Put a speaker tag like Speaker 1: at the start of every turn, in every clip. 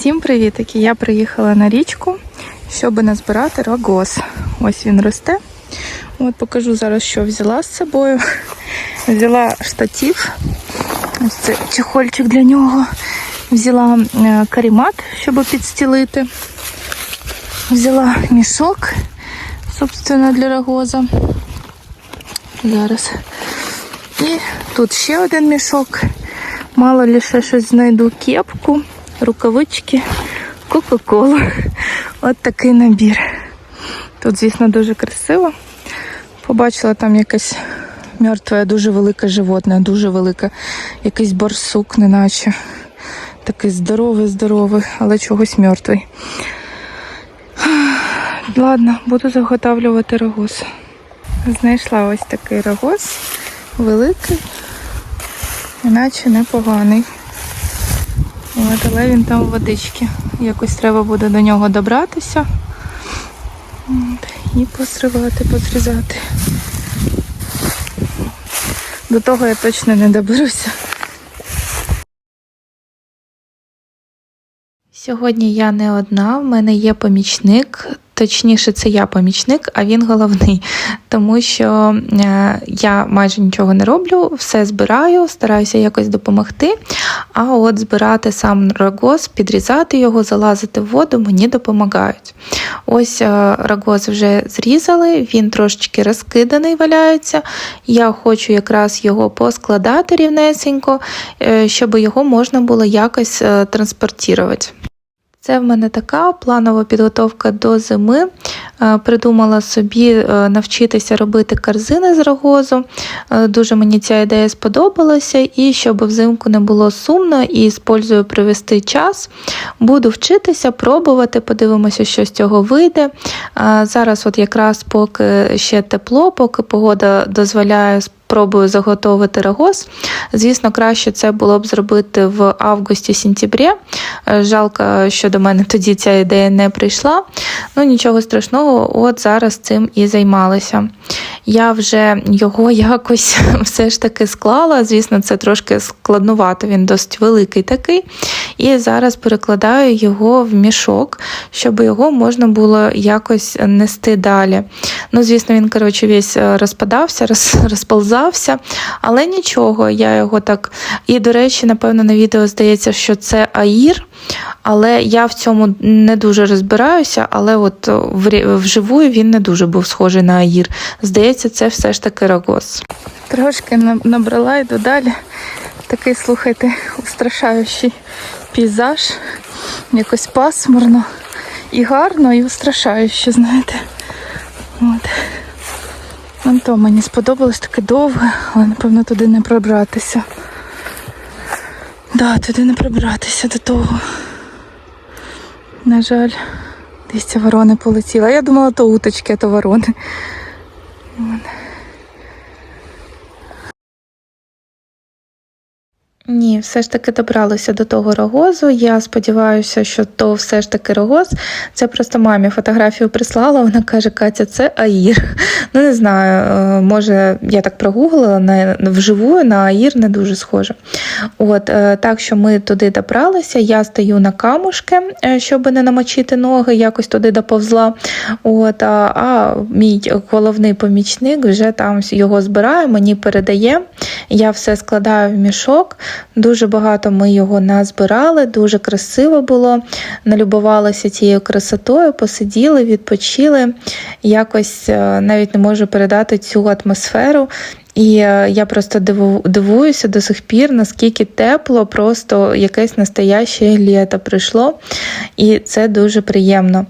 Speaker 1: Всім привітики! Я приїхала на річку, щоб назбирати рогоз. Ось він росте. От покажу зараз, що взяла з собою. Взяла штатив, ось це чехольчик для нього. Взяла е, карімат, щоб підстілити. Взяла мішок, собственно, для рогоза. Зараз. І тут ще один мішок. Мало ли ще щось знайду кепку, рукавички, Кока-Колу. От такий набір. Тут, звісно, дуже красиво. Побачила там якесь мертве, дуже велике животне, дуже велике. Якийсь барсук, неначе. Такий здоровий, здоровий, але чогось мертвий. Ладно, буду заготавлювати рогоз. Знайшла ось такий рогоз, великий, іначе непоганий. От, але він там в водички. Якось треба буде до нього добратися. І посривати, подрізати. До того я точно не доберуся. Сьогодні я не одна, в мене є помічник. Точніше, це я помічник, а він головний. Тому що е, я майже нічого не роблю, все збираю, стараюся якось допомогти. А от збирати сам рогоз, підрізати його, залазити в воду мені допомагають. Ось е, рогоз вже зрізали, він трошечки розкиданий валяється. Я хочу якраз його поскладати рівнесенько, е, щоб його можна було якось транспортувати. Це в мене така планова підготовка до зими. Е, Придумала собі е, навчитися робити корзини з рогозу. Е, Дуже мені ця ідея сподобалася, і щоб взимку не було сумно і з пользою провести час, буду вчитися, пробувати, подивимося, що з цього вийде. Зараз, от якраз поки ще тепло, поки погода дозволяє спробую заготовити рогоз. Звісно, краще це було б зробити в августі-сентябрі. Е, Жалко, що до мене тоді ця ідея не прийшла. Ну нічого страшного, от зараз цим і займалася. Я вже його якось все ж таки склала. Звісно, це трошки складнувато, він досить великий такий. І зараз перекладаю його в мішок, щоб його можна було якось нести далі. Ну, звісно, він, коротше, весь е, розпадався, роз, розползався, але нічого, я його так. І, до речі, напевно, на відео здається, що це аїр, але я в цьому не дуже розбираюся, але от в вживу він не дуже був схожий на аїр. Здається, це все ж таки рогоз. Трошки набрала, йду далі. Такий, слухайте, устрашаючий пейзаж. Якось пасмурно і гарно, і устрашающе, знаєте. От. Вон то мені сподобалось таке довге, але напевно туди не пробратися. Да, туди не пробратися до того. На жаль, дивіться, ворони полетіли. Я думала, то уточки, а то ворони. От. Ні, все ж таки добралися до того рогозу. Я сподіваюся, що то все ж таки рогоз. Це просто мамі фотографію прислала. Вона каже: Катя, це Аїр. Ну не знаю, е, може я так прогуглила на вживу, на Аїр не дуже схоже. От е, так що ми туди добралися. Я стою на камушки, е, щоб не намочити ноги, якось туди доповзла. От, а, а мій головний помічник вже там його збирає, мені передає. Я все складаю в мішок. Дуже багато ми його назбирали, дуже красиво було. Налюбувалися цією красотою, посиділи, відпочили. Якось е, навіть не можу передати цю атмосферу. І е, я просто дивуюся до сих пір, наскільки тепло, просто якесь настояще літо прийшло, і це дуже приємно.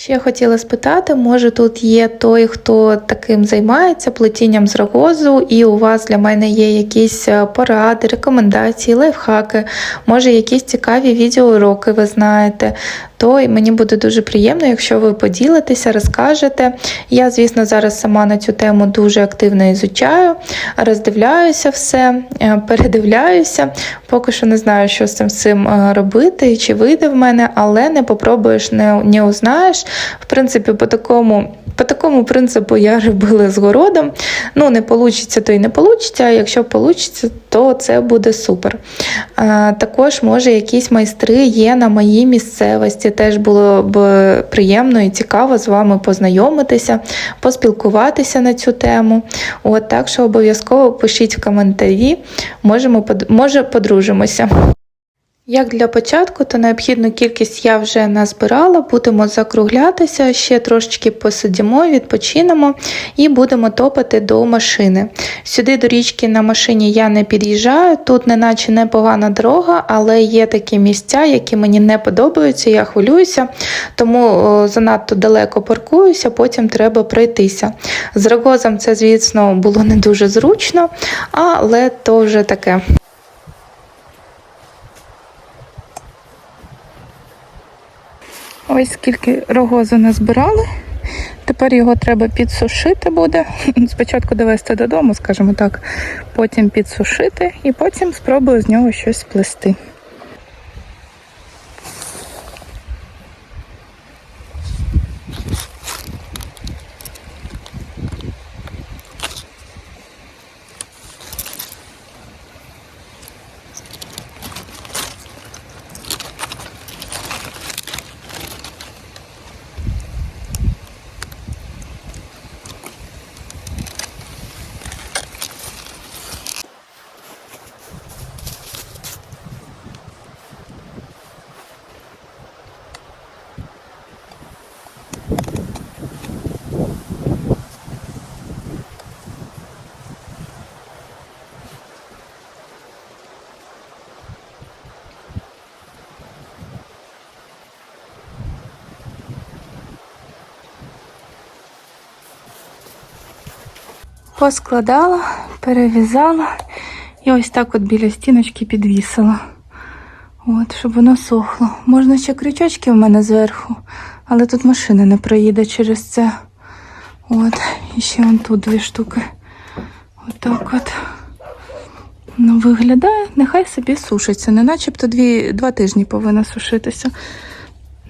Speaker 1: Ще хотіла спитати, може тут є той, хто таким займається плетінням з рогозу, і у вас для мене є якісь е, поради, рекомендації, лайфхаки, може якісь цікаві відеоуроки ви знаєте, то й мені буде дуже приємно, якщо ви поділитеся, розкажете. Я, звісно, зараз сама на цю тему дуже активно ізучаю, роздивляюся все, е, передивляюся. Поки що не знаю, що з цим е, робити, чи вийде в мене, але не попробуєш, не, не узнаєш. В принципі, по такому. По такому принципу я робила з городом. Ну, не вийде, то й не вийде, а якщо вийде, то це буде супер. А, також, може, якісь майстри є на моїй місцевості. Теж було б приємно і цікаво з вами познайомитися, поспілкуватися на цю тему. От, так що обов'язково пишіть в коментарі, можемо, може подружимося. Як для початку, то необхідну кількість я вже назбирала, будемо закруглятися, ще трошечки посидимо, відпочинемо і будемо топати до машини. Сюди до річки на машині я не під'їжджаю, тут неначе непогана дорога, але є такі місця, які мені не подобаються, я хвилююся, тому занадто далеко паркуюся, потім треба пройтися. З рогозом це, звісно, було не дуже зручно, але то вже таке. Ось скільки рогозу назбирали. Тепер його треба підсушити буде. Спочатку довести додому, скажімо так, потім підсушити і потім спробую з нього щось сплести. Поскладала, перев'язала і ось так от біля стіночки підвісила. От, щоб воно сохло. Можна ще крючочки в мене зверху, але тут машина не проїде через це. От, і ще вон тут дві штуки. Отак от. Ну, виглядає, нехай собі сушиться. Не начебто дві, два тижні повинна сушитися.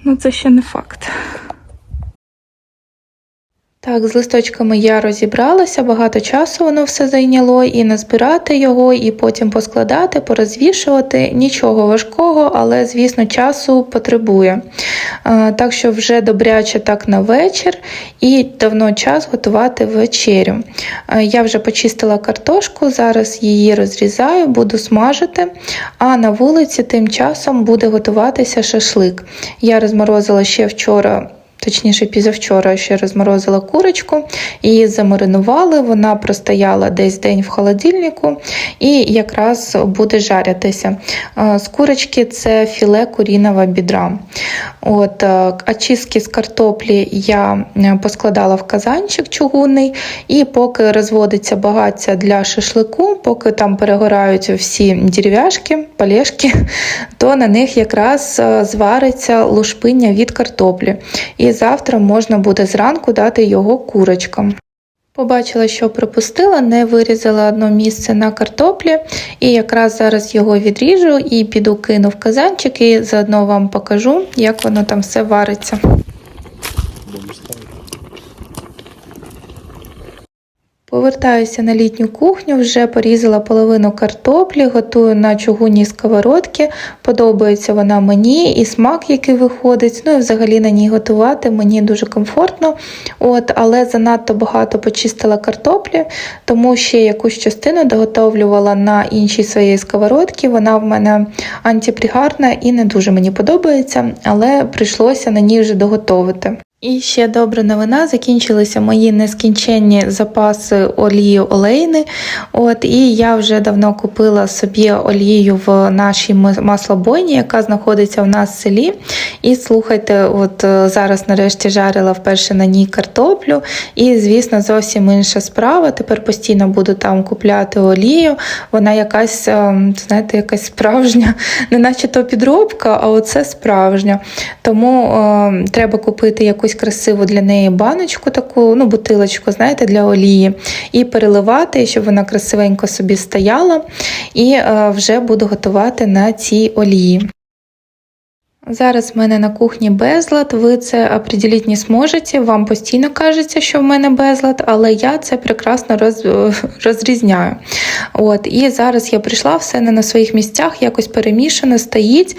Speaker 1: Ну, це ще не факт. Так, з листочками я розібралася, багато часу воно все зайняло, і назбирати його, і потім поскладати, порозвішувати. Нічого важкого, але, звісно, часу потребує. Так що вже добряче так на вечір і давно час готувати вечерю. Я вже почистила картошку, зараз її розрізаю, буду смажити, а на вулиці тим часом буде готуватися шашлик. Я розморозила ще вчора. Точніше, пізавчора ще розморозила курочку, її замаринували, вона простояла десь день в холодильнику і якраз буде жаритися. Е, З курочки це філе куріного бідра. От, очистки з картоплі я е, поскладала в казанчик чугунний, і поки розводиться багаття для шашлику, поки там перегорають всі дерев'яшки, полежки, то на них якраз е, звариться лушпиння від картоплі. І завтра можна буде зранку дати його курочкам. Побачила, що пропустила, не вирізала одно місце на картоплі, і якраз зараз його відріжу і піду кину в казанчик, і заодно вам покажу, як воно там все вариться. Повертаюся на літню кухню, вже порізала половину картоплі, готую на чугунній сковородці. Подобається вона мені і смак, який виходить. Ну і взагалі на ній готувати мені дуже комфортно. От, Але занадто багато почистила картоплі, тому ще якусь частину доготовлювала на іншій своїй сковородці. Вона в мене антипригарна і не дуже мені подобається, але прийшлося на ній вже доготовити. І ще добра новина, закінчилися мої нескінченні запаси олії олейни. От, і я вже давно купила собі олію в нашій маслобойні, яка знаходиться в нас в селі. І слухайте, от е, зараз нарешті жарила вперше на ній картоплю. І, звісно, зовсім інша справа. Тепер постійно буду там купляти олію. Вона якась, е, знаєте, якась справжня, не наче то підробка, а оце справжня. Тому е, треба купити якусь красиву для неї баночку, таку, ну, бутилочку, знаєте, для олії, і переливати, щоб вона красивенько собі стояла. І е, вже буду готувати на цій олії. Зараз в мене на кухні безлад, ви це определити не зможете. Вам постійно кажеться, що в мене безлад, але я це прекрасно роз, розрізняю. От, І зараз я прийшла, все не на своїх місцях, якось перемішане, стоїть.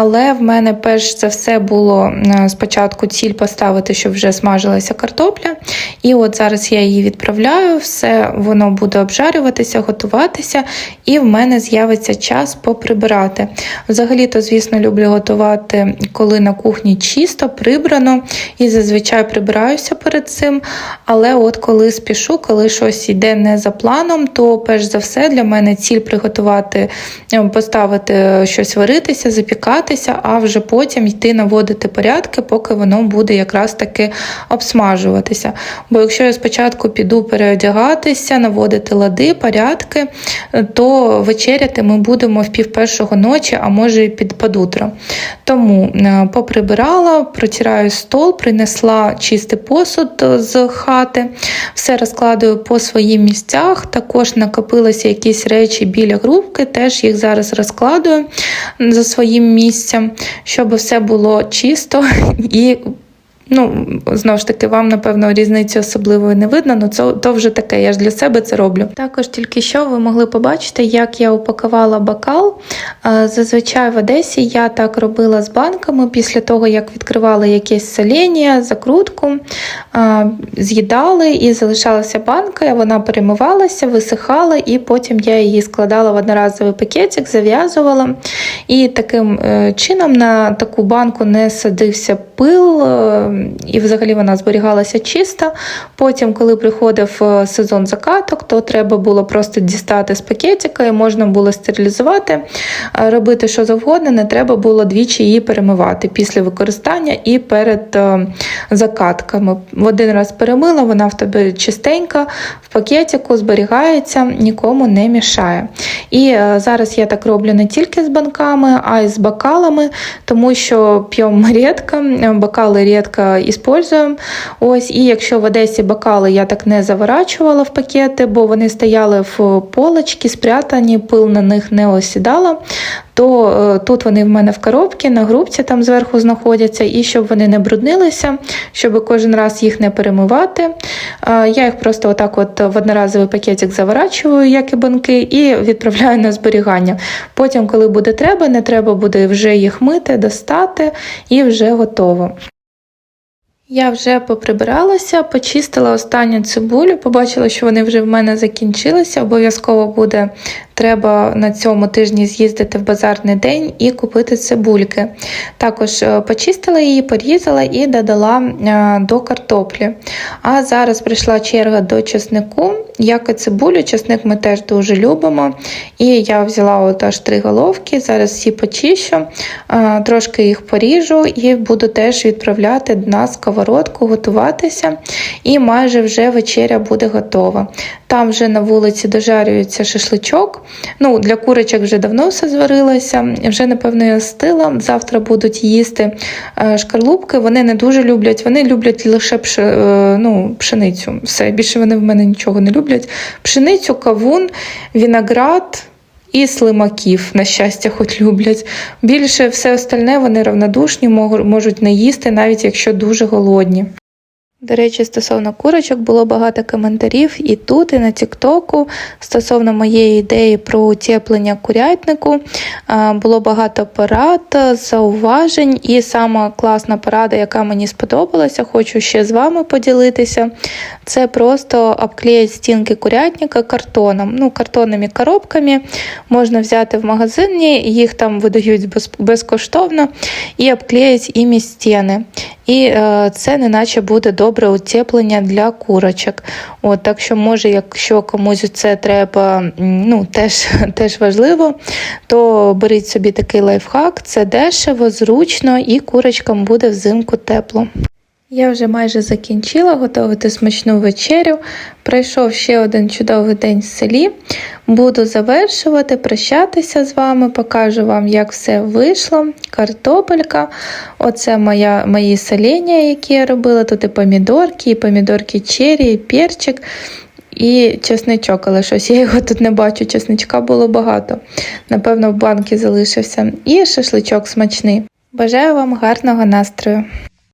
Speaker 1: Але в мене перш за все було е, спочатку ціль поставити, щоб вже смажилася картопля. І от зараз я її відправляю, все воно буде обжарюватися, готуватися, і в мене з'явиться час поприбирати. Взагалі-то, звісно, люблю готувати, коли на кухні чисто, прибрано, і зазвичай прибираюся перед цим. Але от коли спішу, коли щось йде не за планом, то перш за все для мене ціль приготувати, е, поставити щось варитися, запікати а вже потім йти наводити порядки, поки воно буде якраз таки обсмажуватися. Бо якщо я спочатку піду переодягатися, наводити лади, порядки, то вечеряти ми будемо в пів ночі, а може і під під утро. Тому е, поприбирала, протираю стол, принесла чистий посуд з хати, все розкладаю по своїм місцях. Також накопилися якісь речі біля грубки, теж їх зараз розкладую за своїм місцем, щоб все було чисто і Ну, знову ж таки, вам, напевно, різниці особливої не видно, але це то вже таке, я ж для себе це роблю. Також тільки що ви могли побачити, як я упакувала бокал. Зазвичай в Одесі я так робила з банками після того, як відкривала якесь соління, закрутку, з'їдали і залишалася банка, вона перемивалася, висихала, і потім я її складала в одноразовий пакетик, зав'язувала. І таким е, чином на таку банку не садився пил. І взагалі вона зберігалася чиста. Потім, коли приходив е, сезон закаток, то треба було просто дістати з пакетика і можна було стерилізувати, е, робити що завгодно, не треба було двічі її перемивати після використання і перед е, закатками. В один раз перемила, вона в тебе чистенька, в пакетику зберігається, нікому не мішає. І зараз я так роблю не тільки з банками, а й з бокалами, тому що п'ємо рідко, бокали рідко іспользуємо. Ось, І якщо в Одесі бокали я так не заворачувала в пакети, бо вони стояли в полочці, спрятані, пил на них не осідала, то е, тут вони в мене в коробці, на грубці там зверху знаходяться, і щоб вони не бруднилися, щоб кожен раз їх не перемивати. Е, я їх просто отак от в одноразовий пакетик заворачую, як і банки, і відправляю на зберігання. Потім, коли буде треба, не треба буде вже їх мити, достати і вже готово. Я вже поприбиралася, почистила останню цибулю, побачила, що вони вже в мене закінчилися. Обов'язково буде треба на цьому тижні з'їздити в базарний день і купити цибульки. Також е, почистила її, порізала і додала е, до картоплі. А зараз прийшла черга до чеснику. Як і цибулю, чесник ми теж дуже любимо. І я взяла от аж три головки, зараз всі почищу, е, трошки їх поріжу і буду теж відправляти на сковородку, готуватися. І майже вже вечеря буде готова. Там вже на вулиці дожарюється шашличок. Ну, Для курочок вже давно все зварилося, вже, напевно, я стила. Завтра будуть їсти е, шкарлупки. Вони не дуже люблять, вони люблять лише пш... Е, ну, пшеницю. Все, більше вони в мене нічого не люблять. Пшеницю, кавун, віноград. І слимаків, на щастя, хоч люблять. Більше все остальне вони равнодушні, можуть не їсти, навіть якщо дуже голодні. До речі, стосовно курочок було багато коментарів і тут, і на Тіктоку стосовно моєї ідеї про утеплення курятнику. Було багато порад, зауважень, і сама класна порада, яка мені сподобалася, хочу ще з вами поділитися. Це просто обклеїть стінки курятника картоном. Ну, Картонними коробками можна взяти в магазині, їх там видають безкоштовно, і обклеїть іми стіни. І е, це неначе буде добре утеплення для курочок. От, Так що, може, якщо комусь це треба, ну, теж, теж важливо, то беріть собі такий лайфхак, це дешево, зручно і курочкам буде взимку тепло. Я вже майже закінчила готувати смачну вечерю. Пройшов ще один чудовий день в селі. Буду завершувати, прощатися з вами, покажу вам, як все вийшло. Картопелька. Оце моя, мої соління, які я робила. Тут і помідорки, і помідорки черрі, і перчик. І чесничок, але щось я його тут не бачу. Чесничка було багато. Напевно, в банки залишився. І шашличок смачний. Бажаю вам гарного настрою!